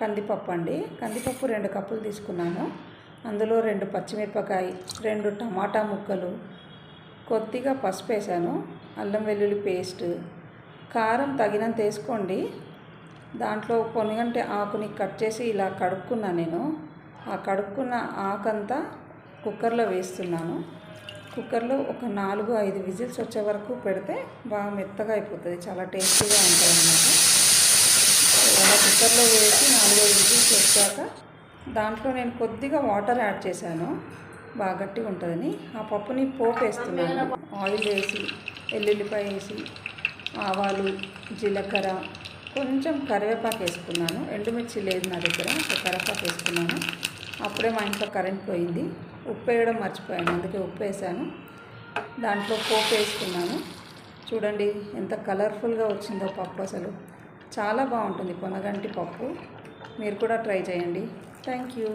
కందిపప్పు అండి. కందిపప్పు రెండు కప్పులు తీసుకున్నాను అందులో రెండు పచ్చిమిరపకాయ రెండు టమాటా ముక్కలు కొద్దిగా పసుపు వేసాను అల్లం వెల్లుల్లి పేస్ట్ కారం తగినంత వేసుకోండి. దాంట్లో పొనిగంటే ఆకుని కట్ చేసి ఇలా కడుక్కున్నా నేను. ఆ కడుక్కున్న ఆకంతా కుక్కర్లో వేస్తున్నాను. కుక్కర్లో ఒక నాలుగు ఐదు విజిల్స్ వచ్చే వరకు పెడితే బాగా మెత్తగా అయిపోతుంది. చాలా టేస్టీగా ఉంటుంది అన్నమాట అలా కుక్కర్లో వేసి విజిల్స్ వచ్చాక దాంట్లో నేను కొద్దిగా వాటర్ యాడ్ చేశాను. బాగా గట్టిగా ఉంటుందని. ఆ పప్పుని పోపు వేస్తున్నాను ఆయిల్ వేసి వెల్లుల్లిపాయ వేసి ఆవాలు జీలకర్ర కొంచెం కరివేపాకు వేసుకున్నాను. ఎండుమిర్చి లేదు నా దగ్గర సో కరివేపాకు వేసుకున్నాను. అప్పుడే మా ఇంట్లో కరెంట్ పోయింది. ఉప్పు వేయడం మర్చిపోయాను. అందుకే ఉప్పు వేసాను దాంట్లో పోపు వేసుకున్నాను. చూడండి ఎంత కలర్ఫుల్గా వచ్చిందో పప్పు అసలు. చాలా బాగుంటుంది పొనగంటి పప్పు. మీరు కూడా ట్రై చేయండి. Thank you.